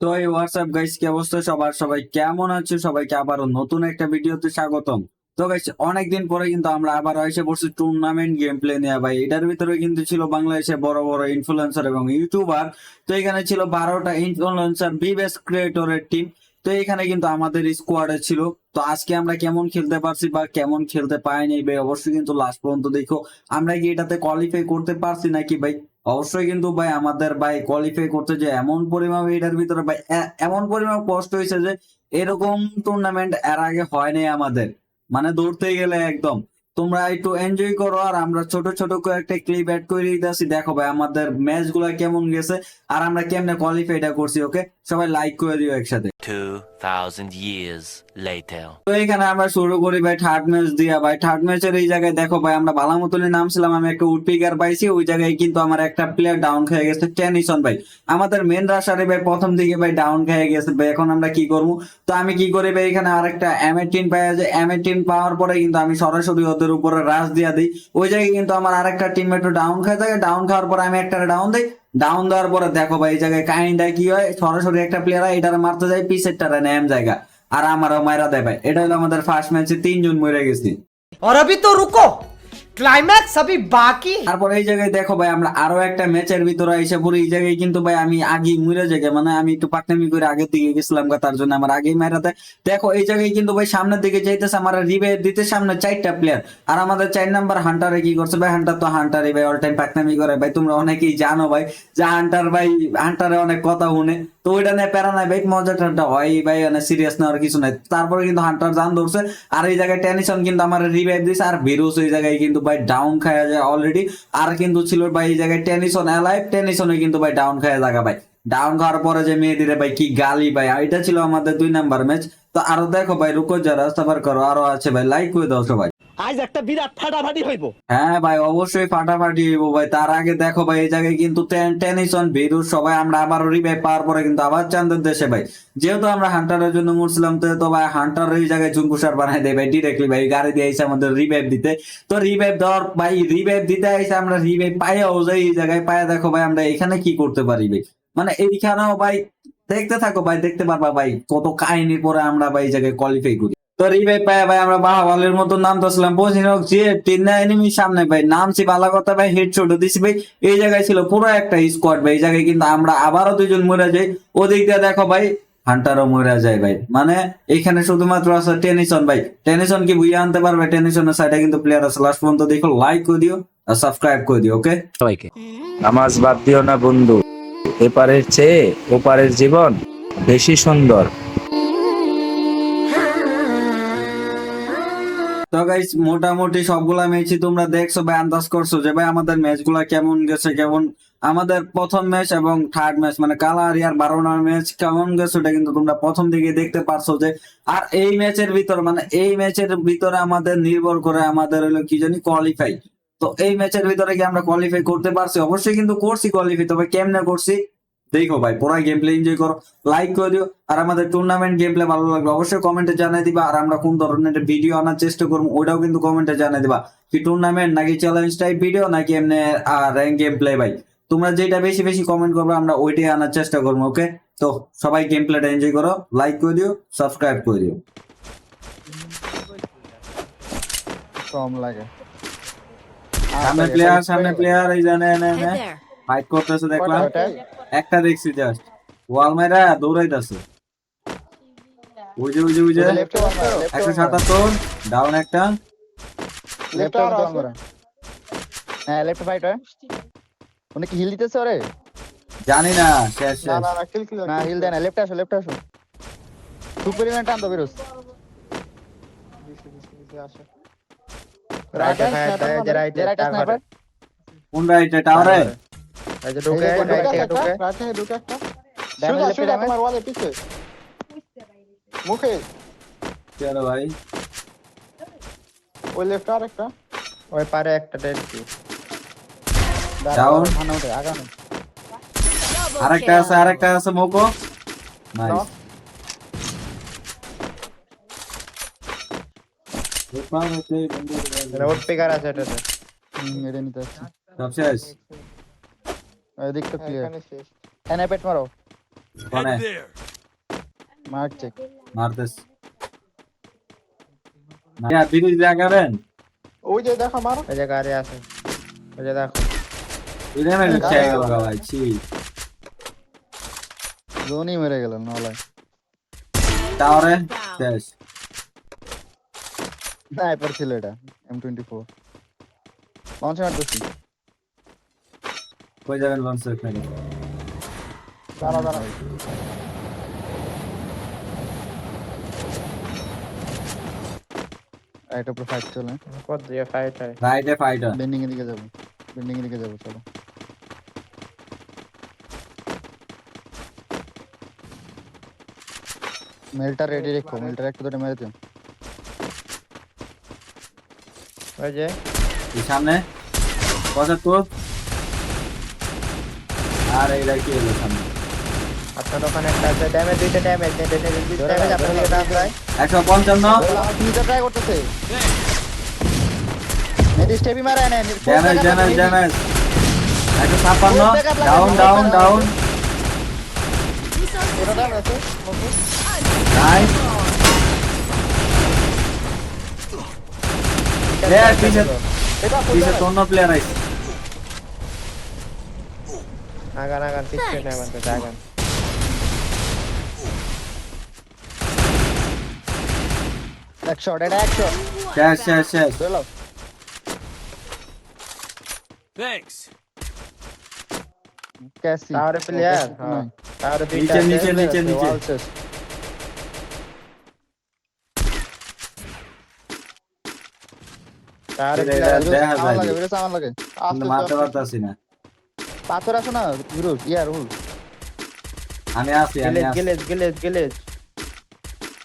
তো এই WhatsApp guys কি অবস্থা? সবার সবাই কেমন আছে? সবাইকে আবারও নতুন একটা ভিডিওতে স্বাগতম। তো গাইস অনেকদিন পরে কিন্তু আমরা আবার এসে পড়ছি টুর্নামেন্ট গেম প্লে নিয়ে। ভাই, এটার ভিতরে কিন্তু ছিল বাংলাদেশে বড় বড় ইনফ্লুয়েন্সার এবং ইউটিউবার তো এখানে ছিল বারোটা ইনফ্লুয়েন্সার বিবেস ক্রিয়েটরের টিম তো এখানে কিন্তু আমাদের স্কোয়াডে ছিল। তো আজকে আমরা কেমন খেলতে পারছি বা কেমন খেলতে পাইনি ভাই, অবশ্যই কিন্তু লাস্ট পর্যন্ত দেখো। আমরা কি এটাতে কোয়ালিফাই করতে পারছি নাকি, ভাই? অবশ্যই কিন্তু ভাই আমাদের ভাই কোয়ালিফাই করতে যে এমন পরিমাণ এটার ভিতরে ভাই এমন পরিমাণ কষ্ট হয়েছে যে এরকম টুর্নামেন্ট এর আগে হয়নি আমাদের। মানে দৌড়তে গেলে একদম। তোমরা একটু এনজয় করো আর আমরা ছোট ছোট করে একটা ক্লিপ অ্যাড করে দিতেছি। দেখো ভাই আমাদের ম্যাচগুলা কেমন গেছে আর আমরা কেমনে কোয়ালিফাইটা করছি ওকে সবাই লাইক করে দিও একসাথে। 2,000 years later. তো এখানে আমরা শুরু করি ভাই থার্ড ম্যাচ দিয়া। ভাই থার্ড ম্যাচের এই জায়গায় দেখো ভাই আমরা নামছিলাম আমি একটা পাইছি ওই জায়গায় কিন্তু আমার একটা প্লেয়ার ডাউন খেয়ে গেছে টেনিসন ভাই। আমাদের মেন রাশারে ভাই প্রথম দিকে ভাই ডাউন খেয়ে গেছে ভাই এখন আমরা কি করব? তো আমি কি করি ভাই এখানে আরেকটা এমেটিন পাওয়া যায় এমেটিন পাওয়ার পরে কিন্তু আমি সরাসরি ওদের উপরে রাশ দিয়া দিই। ওই জায়গায় কিন্তু আমার আরেকটা টিমমেট ডাউন খেয়ে থাকে ডাউন খাওয়ার পরে আমি একটা ডাউন দিই ডাউন দেওয়ার পরে দেখো ভাই, এই জায়গায় কাহিনীটা কি হয়? সরাসরি একটা প্লেয়ার এটার মারতে যায় পিসেরটারে নেম জায়গা। আর আমারও মায়েরা দেয় ভাই। এটা হলো আমাদের ফার্স্ট ম্যাচে তিনজন মরে গেছি। অরবি তো রুকো। ক্লাইম্যাক্স আমি বাকি? তারপর এই জায়গায় দেখো ভাই, আমরা আরও একটা ম্যাচের ভিতরে এসে পড়ি। এই জায়গায় কিন্তু ভাই, আমি আগে মরে জায়গায় মানে আমি একটু পাকনামি করে আগে দিকে গেছিলাম তার জন্য আমার আগেই মেরাতে দেখো, এই জায়গায় কিন্তু ভাই, সামনের দিকে যাইতেছে আমার রিবে দিতে সামনে চারটা প্লেয়ার আর আমাদের চার নাম্বার হান্টারে কি করছে ভাই? হান্টার তো হান্টারই ভাই অল টাইম পাকনামি করে। ভাই, তোমরা অনেকেই জানো ভাই, যে হান্টার ভাই হান্টারে অনেক কথা শুনে। তো ওইটা নিয়ে প্যারা নাই ভাই মজা ঠান্ডা হয় ভাই মানে সিরিয়াস নেওয়ার কিছু নাই। তারপরে কিন্তু হান্টার জান ধরছে। আর এই জায়গায় টেনশন কিন্তু আমার রিভাইভ দিছে, আর ভিরুস ওই জায়গায় কিন্তু ভাই ডাউন খায়া যায় অলরেডি আর কিন্তু ছিল ভাই এই জায়গায় টেনিসন অ্যালাইভ টেনিসনে কিন্তু ভাই ডাউন খায়া জায়গা ভাই। ডাউন খাওয়ার পরে যে মেয়েদিরে ভাই কি গালি ভাই এটা ছিল আমাদের দুই নাম্বার ম্যাচ তো আরও দেখো ভাই, রুকো যারা সাফার করো, আরও আছে ভাই লাইক করে দাও সবাই। আজ একটা বিরাট ফাটাফাটি হইব। হ্যাঁ ভাই, অবশ্যই ফাটাফাটি হইব ভাই। তার আগে দেখো ভাই, এই জায়গায় কিন্তু টেন- টেনিসন ভিরুস সবাই, আমরা আবার রিভাইভ পাওয়ার পরে কিন্তু আবার চান্দের দেশে ভাই। যেহেতু আমরা হান্টারের জন্য মরছিলাম, তো ভাই হান্টার এই জায়গায় ঝুঙ্কুসার বানাই দেয় ভাই ডিরেক্টলি ভাই গাড়ি দিয়ে আইসে আমাদের রিভাইভ দিতে। তো রিভাইভ দেওয়ার ভাই রিভাইভ দিতে আইসে আমরা রিভাইভ পাইয়াও যাই এই জায়গায়। পাইয়া দেখো ভাই, আমরা এখানে কি করতে পারি ভাই? মানে এইখানেও ভাই, দেখতে থাকো ভাই, দেখতে পারবা ভাই, কত কাহিনীর পরে আমরা ভাই এই জায়গায় কোয়ালিফাই করি। তো রিভাইভ পায় ভাই আমরা বাহাবালের মতো নাম দশলাম পৌঁছে হোক যে তিন এনিমি সামনে ভাই নামছি ভালো কথা ভাই হেড শট দিছি ভাই। এই জায়গায় ছিল পুরো একটা স্কোয়াড ভাই এই জায়গায় কিন্তু আমরা আবারও দুজন মরে যাই। ওদিক দিয়ে দেখো ভাই হান্টারও মরে যায় ভাই। মানে এখানে শুধুমাত্র আছে টেনিসন ভাই। টেনিসন কি বুঝে আনতে পারবে? টেনিসনের সাইডে কিন্তু প্লেয়ার আছে। লাস্ট পর্যন্ত দেখো লাইক করে দিও আর সাবস্ক্রাইব করে দিও ওকে সবাইকে। নামাজ বাদ দিও না বন্ধু। এপারের চেয়ে ওপারের জীবন বেশি সুন্দর। তো গাইস মোটামুটি সবগুলা ম্যাচই তোমরা দেখছ ভাই আন্দাজ করছ যে ভাই আমাদের ম্যাচগুলা কেমন গেছে, কেমন? আমাদের প্রথম ম্যাচ এবং থার্ড ম্যাচ মানে কালার ইয়ার বারোনার ম্যাচ কেমন গেছে ওটা কিন্তু তোমরা প্রথম দিকে দেখতে পারছ যে, আর এই ম্যাচের ভিতর মানে এই ম্যাচের ভিতরে আমাদের নির্ভর করে আমাদের হলো কি জানি কোয়ালিফাই তো এই ম্যাচের ভিতরে কি আমরা কোয়ালিফাই করতে পারছি? অবশ্যই কিন্তু করছি কোয়ালিফাই তবে কেমনে করছি? দেখো ভাই পুরো গেম প্লে এনজয় করো লাইক করে দিও আর আমাদের টুর্নামেন্ট গেম প্লে ভালো লাগবে অবশ্যই কমেন্টে জানিয়ে দিবা আর আমরা কোন ধরনের ভিডিও আনার চেষ্টা করব ওইটাও কিন্তু কমেন্টে জানিয়ে দিবা। কি টুর্নামেন্ট নাকি চ্যালেঞ্জ টাইপ ভিডিও নাকি এমনি র্যাঙ্ক গেম প্লে ভাই? তোমরা যেটা বেশি বেশি কমেন্ট করবে আমরা ওইটাই আনার চেষ্টা করব ওকে তো সবাই গেম প্লেটা এনজয় করো লাইক করে দিও সাবস্ক্রাইব করে দিও। কম লাগে। সামনে প্লেয়ার সামনে প্লেয়ার এই জানে এনে এনে ফাইট করতেছে দেখলাম। একটা দেখছি জাস্ট ওয়াল মাইরা দৌড়াইতেছে। ওই যে ওই যে ওই যে একশো সাতাত্তর ডাউন একটা। হ্যাঁ লেফট ফাইট উনি কি হিল দিতেছে ওরে? জানি না শেষ শেষ। না হিল দেয় না। লেফটে আসো লেফটে আসো। পরিমাণ টান তো বিরুস right right right right sniper কোন রাইটে টাওয়ারে এই যে ঢুকে রাইট থেকে ঢুকে ড্যামেজ লেফটে ড্যামেজ মুখে কি হলো ভাই ওই লেফট আর একটা ওই পারে একটা ডেড কি Down. খানা উঠে আগানো Double আরেকটা আছে kill. আরেকটা আছে মোকো নাইস রোড পিকার আছে এটাতে হুম এটা নিতে ওই দিক তো ক্লিয়ার এখানে শেষ। এনে পেট মারো। কোনে মার্ক চেক মারতেস না বিরিজ লাগাবেন ওই যে দেখো মারো। ওই যে গাড়ি আছে। ওই যে দেখো ইলেভেন খেয়ে গেল ভাই ছি। জোনই মেরে গেল নলায় টাওয়ারে শেষ। স্নাইপার ছিল এটা এম টোয়েন্টি ফোর লঞ্চ মারতেছি। কই যাবেন লঞ্চ এখানে দাঁড়া দাঁড়া রাইট উপরে ফাইট চলে। কত দিয়ে ফাইট হয় রাইটে ফাইটার বেন্ডিং এর দিকে যাব। বেন্ডিং এর দিকে যাব চলো। মেলটা রেডি রেখো মেলটা একটু ধরে মেরে দিও। ওই যে। সামনে। পঁচাত্তর আর কি সামনে? আপনার ওখানে একটা আছে ড্যামেজ দুইটা ড্যামেজ ড্যামেজ আপনার দিকে নিজে ট্রাই করতেছে। স্টেপি মারা damage damage damage down down down এটা ডাউন আছে নাইস প্লেয়ার পিছে এটা পিছে তো প্লেয়ার আইছে। আগান আগান পিছনে নেই আমাদের আগান এক শট এটা এক শট শেষ শেষ শেষ চলো Thanks. ক্যাসি টাওয়ারে প্লেয়ার হ্যাঁ টাওয়ারে দুইটা নিচে, আছে, নিচে, নিচে, নিচে। wall শেষ। টাওয়ারে এটা- প্লেয়ার এটা- দেখা যায় আমার লাগে নি। পাথর আছে না? বিরুজ ইয়া রুল আমি আছি আমি গিলেজ আছি। গিলেজ গিলেজ গিলেজ।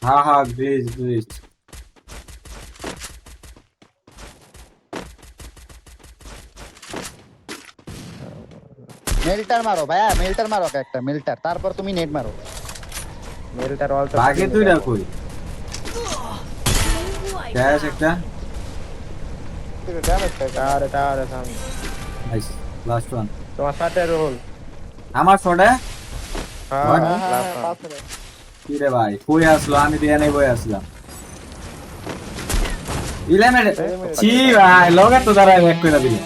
হ্যাঁ হ্যাঁ ব্রিজ ব্রিজ। মেলটার মারো ভাইয়া মেলটার মারো একটা মেলটার। তারপর তুমি নেট মারো। মেলটার ওয়াল বাকি দুইটা কই শেষ একটা। টাওয়ারে টাওয়ারে সামনে নাইস লাস্ট ওয়ান তোমার সাথে রোল। আমার শটে হ্যাঁ? last one। কি রে ভাই? কই আসলো? আমি দিয়ে নেই বই আসলাম। ইলেমেন্ট ছি ভাই লগে তো দাঁড়ায় এক করে দিলে।